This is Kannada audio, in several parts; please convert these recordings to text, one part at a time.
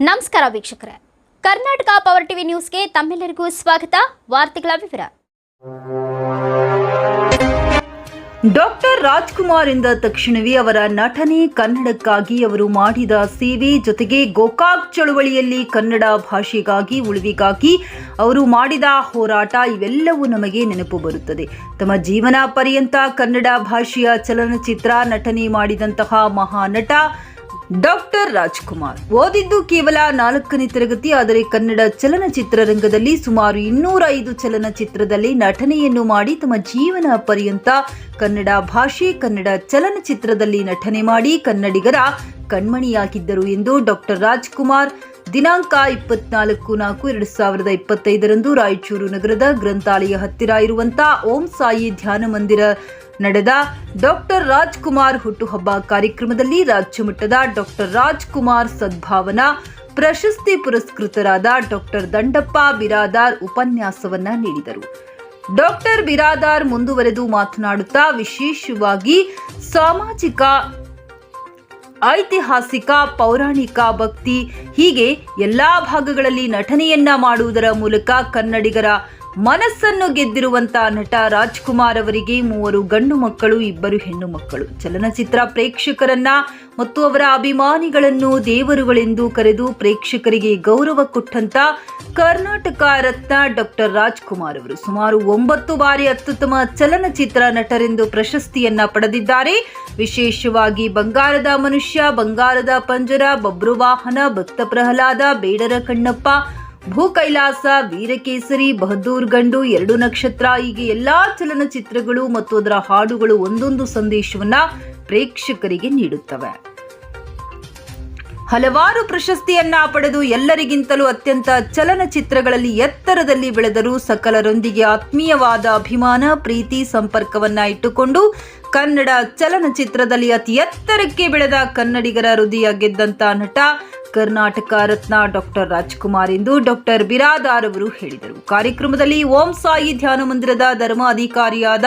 ನಮಸ್ಕಾರ ವೀಕ್ಷಕರೇ. ಕರ್ನಾಟಕ ಪವರ್ ಟಿವಿ ನ್ಯೂಸ್ಗೆ ತಮ್ಮೆಲ್ಲರಿಗೂ ಸ್ವಾಗತ. ವಾರ್ತೆಗಳ ವಿವರ. ಡಾಕ್ಟರ್ ರಾಜ್ಕುಮಾರ್ ಎಂದ ತಕ್ಷಣವೇ ಅವರ ನಟನೆ ಕನ್ನಡಕ್ಕಾಗಿ ಅವರು ಮಾಡಿದ ಸೇವೆ ಜೊತೆಗೆ ಗೋಕಾಕ್ ಚಳುವಳಿಯಲ್ಲಿ ಕನ್ನಡ ಭಾಷೆಗಾಗಿ ಉಳಿವಿಗಾಗಿ ಅವರು ಮಾಡಿದ ಹೋರಾಟ ಇವೆಲ್ಲವೂ ನಮಗೆ ನೆನಪು ಬರುತ್ತದೆ. ತಮ್ಮ ಜೀವನ ಪರ್ಯಂತ ಕನ್ನಡ ಭಾಷೆಯ ಚಲನಚಿತ್ರ ನಟನೆ ಮಾಡಿದಂತಹ ಮಹಾನಟ ಡಾಕ್ಟರ್ ರಾಜ್ಕುಮಾರ್. ಓದಿದ್ದು ಕೇವಲ ನಾಲ್ಕನೇ ತರಗತಿ, ಆದರೆ ಕನ್ನಡ ಚಲನಚಿತ್ರರಂಗದಲ್ಲಿ ಸುಮಾರು ಇನ್ನೂರ ಐದು ಚಲನಚಿತ್ರದಲ್ಲಿ ನಟನೆಯನ್ನು ಮಾಡಿ ತಮ್ಮ ಜೀವನ ಪರ್ಯಂತ ಕನ್ನಡ ಭಾಷೆ, ಕನ್ನಡ ಚಲನಚಿತ್ರದಲ್ಲಿ ನಟನೆ ಮಾಡಿ ಕನ್ನಡಿಗರ ಕಣ್ಮಣಿಯಾಗಿದ್ದರು ಎಂದು ಡಾಕ್ಟರ್ ರಾಜ್ಕುಮಾರ್ ದಿನಾಂಕ ಇಪ್ಪತ್ನಾಲ್ಕು ನಾಲ್ಕು ಎರಡು ಸಾವಿರದ ಇಪ್ಪತ್ತೈದರಂದು ರಾಯಚೂರು ನಗರದ ಗ್ರಂಥಾಲಯ ಹತ್ತಿರ ಇರುವಂತಹ ಓಂ ಸಾಯಿ ಧ್ಯಾನ ಮಂದಿರ ನಡೆದ ಡಾಕ್ಟರ್ ರಾಜ್ಕುಮಾರ್ ಹುಟ್ಟುಹಬ್ಬ ಕಾರ್ಯಕ್ರಮದಲ್ಲಿ ರಾಜ್ಯಮಟ್ಟದ ಡಾಕ್ಟರ್ ರಾಜ್ಕುಮಾರ್ ಸದ್ಭಾವನಾ, ಪ್ರಶಸ್ತಿ ಪುರಸ್ಕೃತರಾದ ಡಾಕ್ಟರ್ ದಂಡಪ್ಪ ಬಿರಾದಾರ್ ಉಪನ್ಯಾಸವನ್ನ ನೀಡಿದರು. ಡಾಕ್ಟರ್ ಬಿರಾದಾರ್ ಮುಂದುವರೆದು ಮಾತನಾಡುತ್ತಾ ವಿಶೇಷವಾಗಿ ಸಾಮಾಜಿಕ ಐತಿಹಾಸಿಕ ಪೌರಾಣಿಕ ಭಕ್ತಿ ಹೀಗೆ ಎಲ್ಲಾ ಭಾಗಗಳಲ್ಲಿ ನಟನೆಯನ್ನ ಮಾಡುವುದರ ಮೂಲಕ ಕನ್ನಡಿಗರ ಮನಸ್ಸನ್ನು ಗೆದ್ದಿರುವಂತ ನಟ ರಾಜ್ಕುಮಾರ್ ಅವರಿಗೆ ಮೂವರು ಗಂಡು ಮಕ್ಕಳು, ಇಬ್ಬರು ಹೆಣ್ಣು ಮಕ್ಕಳು. ಚಲನಚಿತ್ರ ಪ್ರೇಕ್ಷಕರನ್ನ ಮತ್ತು ಅವರ ಅಭಿಮಾನಿಗಳನ್ನು ದೇವರುಗಳೆಂದು ಕರೆದು ಪ್ರೇಕ್ಷಕರಿಗೆ ಗೌರವ ಕೊಟ್ಟಂತ ಕರ್ನಾಟಕ ರತ್ನ ಡಾಕ್ಟರ್ ರಾಜ್ಕುಮಾರ್ ಅವರು. ಸುಮಾರು ಒಂಬತ್ತು ಬಾರಿ ಅತ್ಯುತ್ತಮ ಚಲನಚಿತ್ರ ನಟರೆಂದು ಪ್ರಶಸ್ತಿಯನ್ನ ಪಡೆದಿದ್ದಾರೆ. ವಿಶೇಷವಾಗಿ ಬಂಗಾರದ ಮನುಷ್ಯ, ಬಂಗಾರದ ಪಂಜರ ಬಬ್ರುವಾಹನ ಭಕ್ತ ಪ್ರಹ್ಲಾದ, ಬೇಡರ ಕಣ್ಣಪ್ಪ ಭೂ ಕೈಲಾಸ ವೀರಕೇಸರಿ, ಬಹದ್ದೂರ್ ಗಂಡು, ಎರಡು ನಕ್ಷತ್ರ ಹೀಗೆ ಎಲ್ಲಾ ಚಲನಚಿತ್ರಗಳು ಮತ್ತು ಅದರ ಹಾಡುಗಳು ಒಂದೊಂದು ಸಂದೇಶವನ್ನ ಪ್ರೇಕ್ಷಕರಿಗೆ ನೀಡುತ್ತವೆ. ಹಲವಾರು ಪ್ರಶಸ್ತಿಯನ್ನ ಪಡೆದು ಎಲ್ಲರಿಗಿಂತಲೂ ಅತ್ಯಂತ ಚಲನಚಿತ್ರಗಳಲ್ಲಿ ಎತ್ತರದಲ್ಲಿ ಬೆಳೆದರೂ ಸಕಲರೊಂದಿಗೆ ಆತ್ಮೀಯವಾದ ಅಭಿಮಾನ, ಪ್ರೀತಿ ಸಂಪರ್ಕವನ್ನ ಇಟ್ಟುಕೊಂಡು ಕನ್ನಡ ಚಲನಚಿತ್ರದಲ್ಲಿ ಅತಿ ಎತ್ತರಕ್ಕೆ ಬೆಳೆದ ಕನ್ನಡಿಗರ ಹೃದಯ ಗೆದ್ದಂತ ನಟ ಕರ್ನಾಟಕ ರತ್ನ ಡಾಕ್ಟರ್ ರಾಜ್ಕುಮಾರ್ ಎಂದು ಡಾಕ್ಟರ್ ಬಿರಾದಾರ್ ಅವರು ಹೇಳಿದರು. ಕಾರ್ಯಕ್ರಮದಲ್ಲಿ ಓಂ ಸಾಯಿ ಧ್ಯಾನ ಮಂದಿರದ ಧರ್ಮಾಧಿಕಾರಿಯಾದ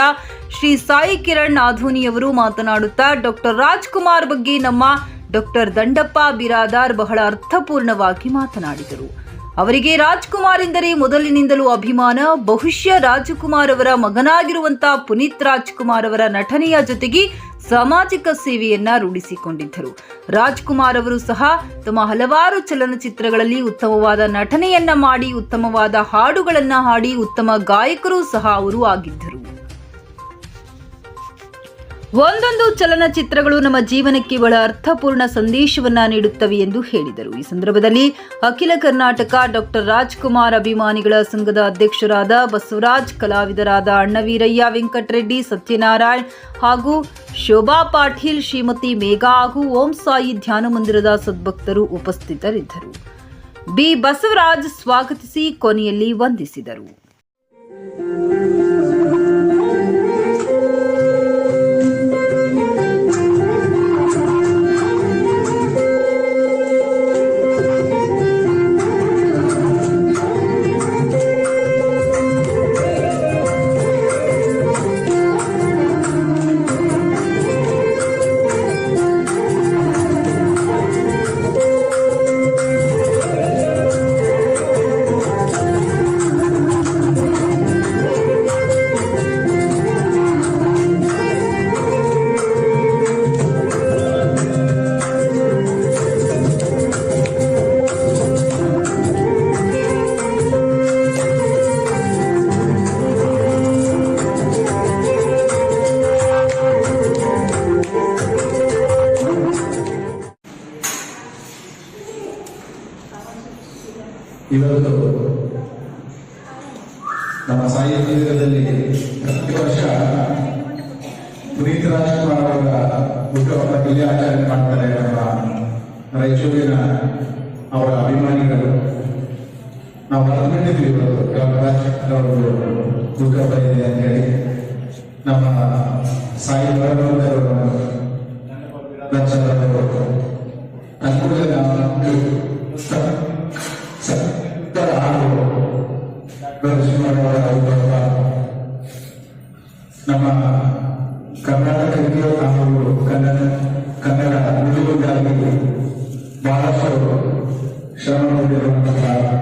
ಶ್ರೀ ಸಾಯಿ ಕಿರಣ್ ಆಧೋನಿ ಅವರು ಮಾತನಾಡುತ್ತಾ, ಡಾಕ್ಟರ್ ರಾಜ್ಕುಮಾರ್ ಬಗ್ಗೆ ನಮ್ಮ ಡಾಕ್ಟರ್ ದಂಡಪ್ಪ ಬಿರಾದಾರ್ ಬಹಳ ಅರ್ಥಪೂರ್ಣವಾಗಿ ಮಾತನಾಡಿದರು. ಅವರಿಗೆ ರಾಜ್ಕುಮಾರ್ ಎಂದರೆ ಮೊದಲಿನಿಂದಲೂ ಅಭಿಮಾನ. ಬಹುಶಃ ರಾಜಕುಮಾರ್ ಅವರ ಮಗನಾಗಿರುವಂತಹ ಪುನೀತ್ ರಾಜ್ಕುಮಾರ್ ಅವರ ನಟನೆಯ ಜೊತೆಗೆ ಸಾಮಾಜಿಕ ಸೇವೆಯನ್ನ ರೂಢಿಸಿಕೊಂಡಿದ್ದರು. ರಾಜ್ಕುಮಾರ್ ಅವರು ಸಹ ತಮ್ಮ ಹಲವಾರು ಚಲನಚಿತ್ರಗಳಲ್ಲಿ ಉತ್ತಮವಾದ ನಟನೆಯನ್ನ ಮಾಡಿ, ಉತ್ತಮವಾದ ಹಾಡುಗಳನ್ನ ಹಾಡಿ, ಉತ್ತಮ ಗಾಯಕರು ಸಹ ಅವರು ಆಗಿದ್ದರು. ಒಂದೊಂದು ಚಲನಚಿತ್ರಗಳು ನಮ್ಮ ಜೀವನಕ್ಕೆ ಬಹಳ ಅರ್ಥಪೂರ್ಣ ಸಂದೇಶವನ್ನ ನೀಡುತ್ತವೆ ಎಂದು ಹೇಳಿದರು. ಈ ಸಂದರ್ಭದಲ್ಲಿ ಅಖಿಲ ಕರ್ನಾಟಕ ಡಾಕ್ಟರ್ ರಾಜ್ಕುಮಾರ್ ಅಭಿಮಾನಿಗಳ ಸಂಘದ ಅಧ್ಯಕ್ಷರಾದ ಬಸವರಾಜ್, ಕಲಾವಿದರಾದ ಅಣ್ಣವೀರಯ್ಯ ವೆಂಕಟರೆಡ್ಡಿ, ಸತ್ಯನಾರಾಯಣ್ ಹಾಗೂ ಶೋಭಾ ಪಾಟೀಲ್, ಶ್ರೀಮತಿ ಮೇಘಾ ಹಾಗೂ ಓಂ ಸಾಯಿ ಧ್ಯಾನ ಮಂದಿರದ ಸದ್ಭಕ್ತರು ಉಪಸ್ಥಿತರಿದ್ದರು. ಬಿ. ಬಸವರಾಜ್ ಸ್ವಾಗತಿಸಿ ಕೊನೆಯಲ್ಲಿ ವಂದಿಸಿದರು. ಇವತ್ತು ನಮ್ಮ ಸಾಯಿ ಮಂದಿರದಲ್ಲಿ ಪ್ರತಿ ವರ್ಷ ಪುನೀತ್ ರಾಜ್ಕುಮಾರ್ ಅವರ ಹುಟ್ಟುಹಬ್ಬದಲ್ಲಿ ಆಚರಣೆ ಮಾಡ್ತಾರೆ ನಮ್ಮ ರಾಯಚೂರಿನ ಅವರ ಅಭಿಮಾನಿಗಳು. ನಾವು ಅನ್ಕೊಂಡಿದ್ವಿ ಇವತ್ತು ರಾಜ್ಕುಮಾರ್ ಅವರು ಹುಟ್ಟುಹಬ್ಬ ಇದೆ ಅಂತ ಹೇಳಿ. ನಮ್ಮ ಸಾಯಿ ಬರಬಂದರು ಲಕ್ಷದವರು ಅನುಕೂಲ ಕನ್ನಡ ಉಳಿದುಗಾಗಿ ಬಹಳಷ್ಟು ಶ್ರಮ ಪಡೆಯುವಂತಹ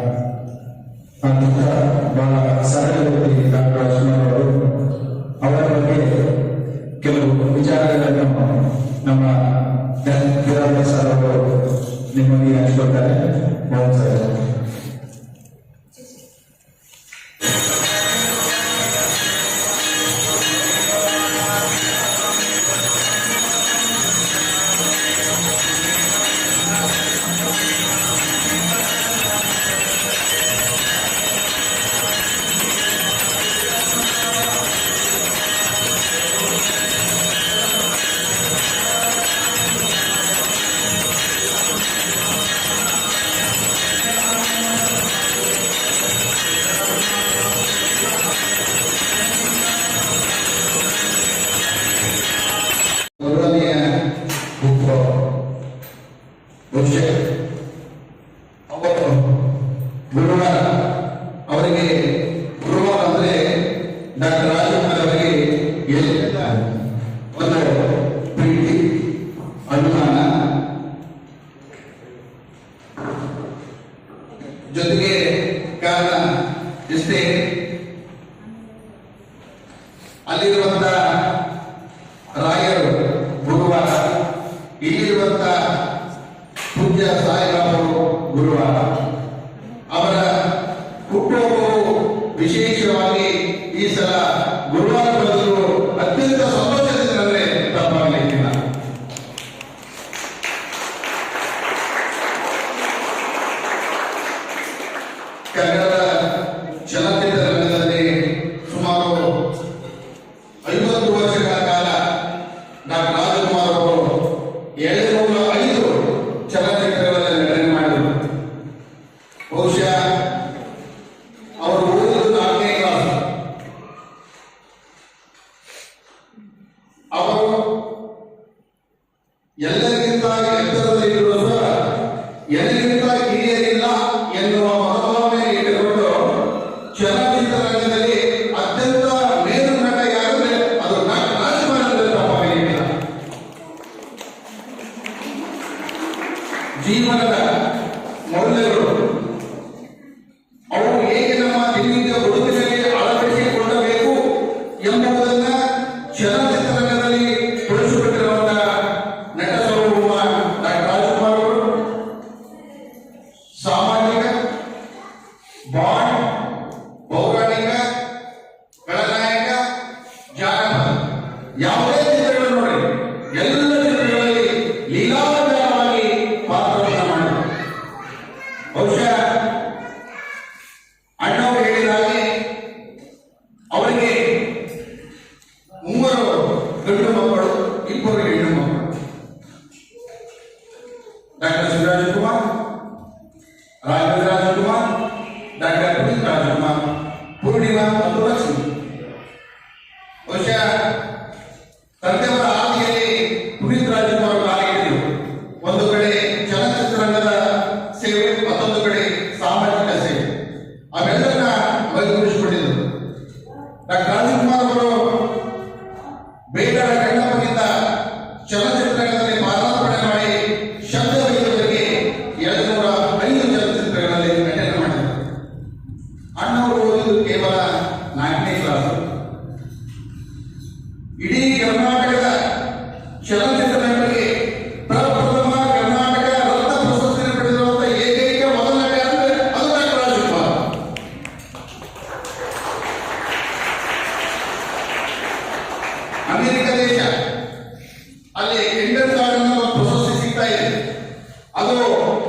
जो कारण जिससे Algo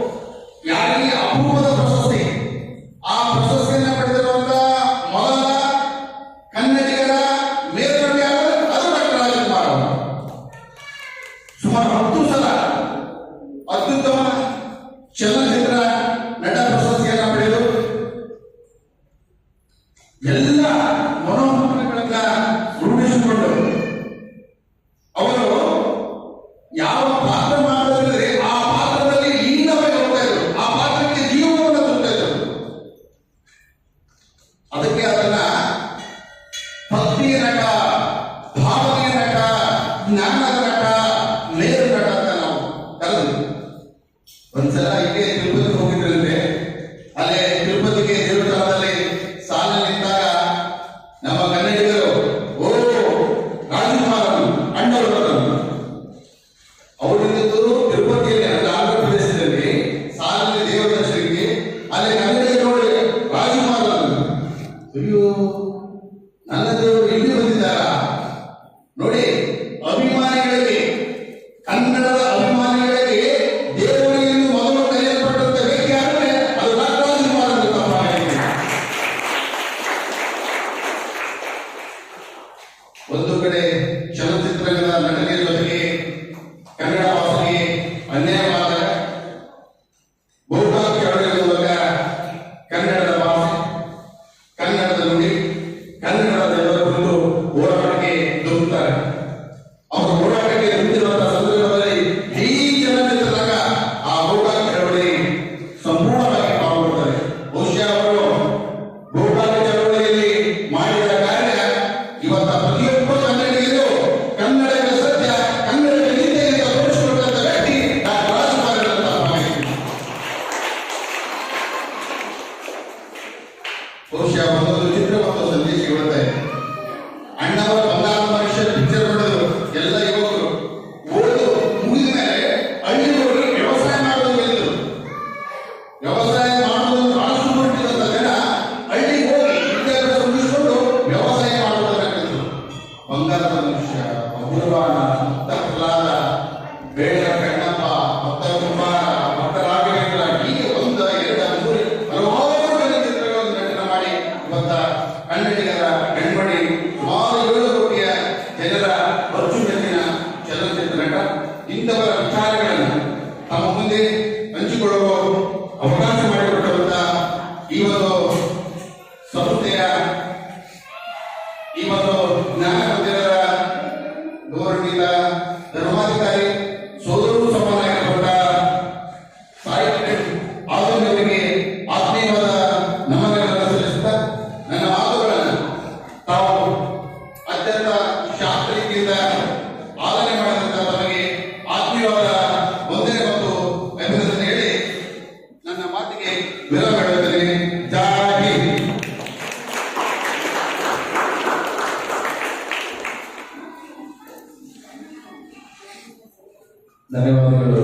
ಧನ್ಯವಾದಗಳು.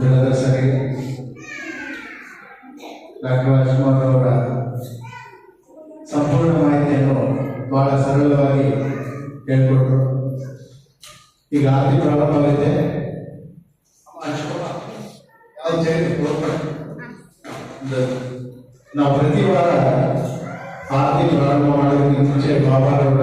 ದಿನದರ್ಶಕರಿಗೆ ಡಾಕ್ಟರ್ ರಾಜ್ಕುಮಾರ್ ಅವರ ಸಂಪೂರ್ಣ ಮಾಹಿತಿಯನ್ನು ಬಹಳ ಸರಳವಾಗಿ ಹೇಳ್ಕೊಟ್ರು. ಈಗ ಆರತಿ ಪ್ರಾರಂಭವಾಗಿದೆ. ಯಾವ್ದು ಹೇಳಿ ನಾವು ಪ್ರತಿ ವಾರ ಆರತಿ ಪ್ರಾರಂಭ ಮಾಡೋದಕ್ಕೆ ಮುಂಚೆ ಬಾಬಾರವರ